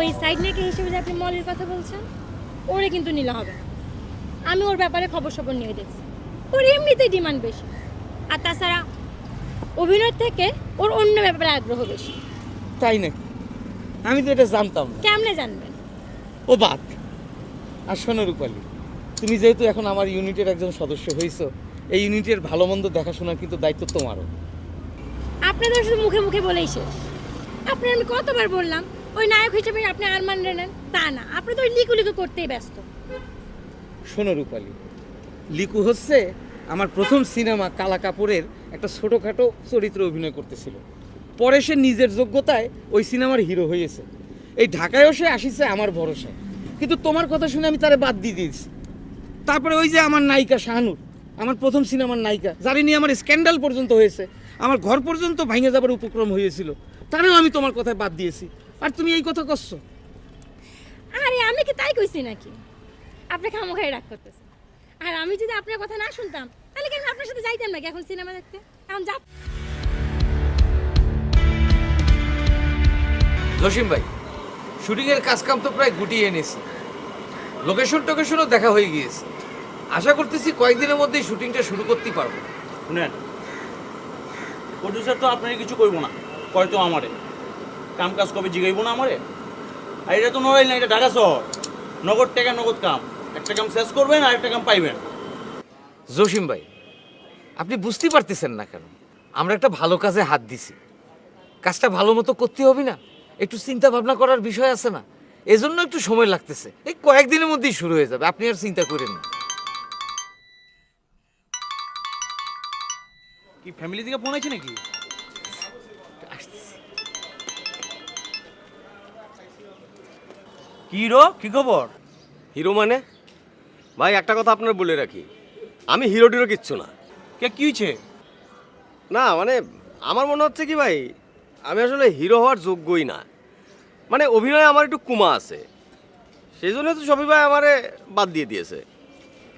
ওই সাইড নেকে হিসেবে যে আপনি মলের কথা বলছেন ওরে কিন্তু নিলে হবে না। আমি ওর ব্যাপারে খবর সবর নিয়ে দেখছি। ওর এমনিতেই ডিমান্ড বেশি। আর তাছাড়া অভিনয় থেকে ওর অন্য ব্যাপারে আগ্রহ বেশি। তাই নাকি? আমি তো এটা জানতাম না। কেমনে জানবেন ও বাদ আর শোনো রূপালী তুমি যেহেতু এখন আমার ইউনিটের একজন সদস্য হয়েছো এই ইউনিটের ভালো মন্দ দেখাশোনার কিন্তু দায়িত্ব তোমারও। আপনাদের শুধু মুখে মুখে বলেই শেষ। আপনার আমি কতবার বললাম ওই নায়ক হিসেবে আপনি আর মানলে নেন তা না, আপনি তো ওই লিকু লিকু করতেই ব্যস্ত। শোনো রূপালী, লিকু হচ্ছে আমার প্রথম সিনেমা কালা কাপুরের একটা ছোটোখাটো চরিত্রে অভিনয় করতেছিল। পরে সে নিজের যোগ্যতায় ওই সিনেমার হিরো হয়েছে। এই ঢাকায়ও সে আসিছে আমার ভরসায়। কিন্তু তোমার কথা শুনে আমি তারে বাদ দিয়ে দিয়েছি। তারপরে ওই যে আমার নায়িকা শাহানুর, আমার প্রথম সিনেমার নায়িকা যারি নিয়ে আমার স্ক্যান্ডাল পর্যন্ত হয়েছে, আমার ঘর পর্যন্ত ভাঙে যাবার উপক্রম হয়েছিল, তারেও আমি তোমার কথায় বাদ দিয়েছি। আর তুমি এই কথা করছ? আরে আমি কি তাই কইছি নাকি? আপনি খামোখাই রাগ করতেছেন। আর আমি যদি আপনার কথা না শুনতাম তাহলে কি আমি আপনার সাথে যাইতাম নাকি এখন সিনেমা দেখতে? এখন যা জসিম ভাই শুটিংয়ের কাজকাম তো প্রায় গুটিয়ে এনেছি। লোকেশন টোকেশনও দেখা হয়ে গিয়েছে। আশা করতেছি কয়েকদিনের মধ্যেই শুটিংটা শুরু করতেই পারব। শুনেন প্রডিউসার তো আপনার কিছু করব না হয়তো আমারে। কাম কাজ কবে জিগাইব না আমারে? আর এটা তো নড়াইল না এটা ঢাকা শহর। নগদ টাকা নগদ কাম। একটা কাম শেষ করবেন আর একটা কাম পাইবেন। জসিম ভাই আপনি বুঝতে পারতেছেন না কেন? আমরা একটা ভালো কাজে হাত দিছি। কাজটা ভালো মতো করতে হবে না? একটু চিন্তা ভাবনা করার বিষয় আছে না? এজন্য একটু সময় লাগতেছে। এই কয়েকদিনের মধ্যেই শুরু হয়ে যাবে আপনি আর চিন্তা করেন না। কি ফ্যামিলি থেকে ফোন আছে নাকি? কি রো কি খবর? হিরো মানে? ভাই একটা কথা আপনার বলে রাখি। আমি হিরো টিরো কিচ্ছু না। কে কি হয়েছে? না মানে আমার মনে হচ্ছে কি ভাই আমি আসলে হিরো হওয়ার যোগ্যই না। মানে অভিনয়ে আমার একটু কুমা আছে। সেই জন্য তো সবই ভাই আমারে বাদ দিয়ে দিয়েছে।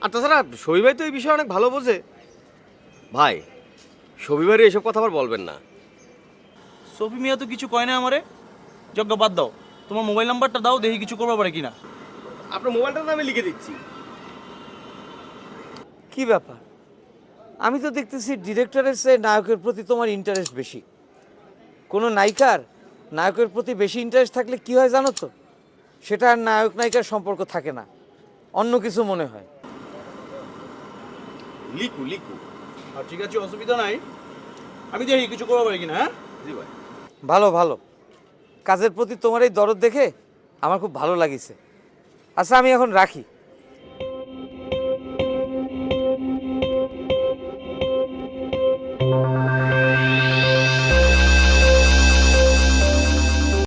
আর তাছাড়া সবি ভাই তো এই বিষয়ে অনেক ভালো বোঝে। ভাই সবি ভাইয়ের এসব কথা আবার বলবেন না। সফি মিয়া তো কিছু কয় না আমারে? যজ্ঞ বাদ দাও। তোমার মোবাইল নাম্বারটা দাও দেখি কিছু করবা পারে কিনা। আপনার মোবাইলটা তো আমি লিখে দিচ্ছি। কি ব্যাপার? আমি তো দেখতেছি ডিরেক্টরের চেয়ে নায়কের প্রতি তোমার ইন্টারেস্ট বেশি। কোনো নায়িকার নায়কের প্রতি বেশি ইন্টারেস্ট থাকলে কি হয় জানো তো? সেটা আর নায়ক নায়িকার সম্পর্ক থাকে না। অন্য কিছু মনে হয়। লিখু লিখু। আর ঠিক আছে অসুবিধা নাই। আমি দেখি কিছু করবা পারে কিনা হ্যাঁ? জি ভাই। ভালো ভালো। কাজের প্রতি তোমার এই দরদ দেখে আমার খুব ভালো লাগিছে। আচ্ছা আমি এখন রাখি।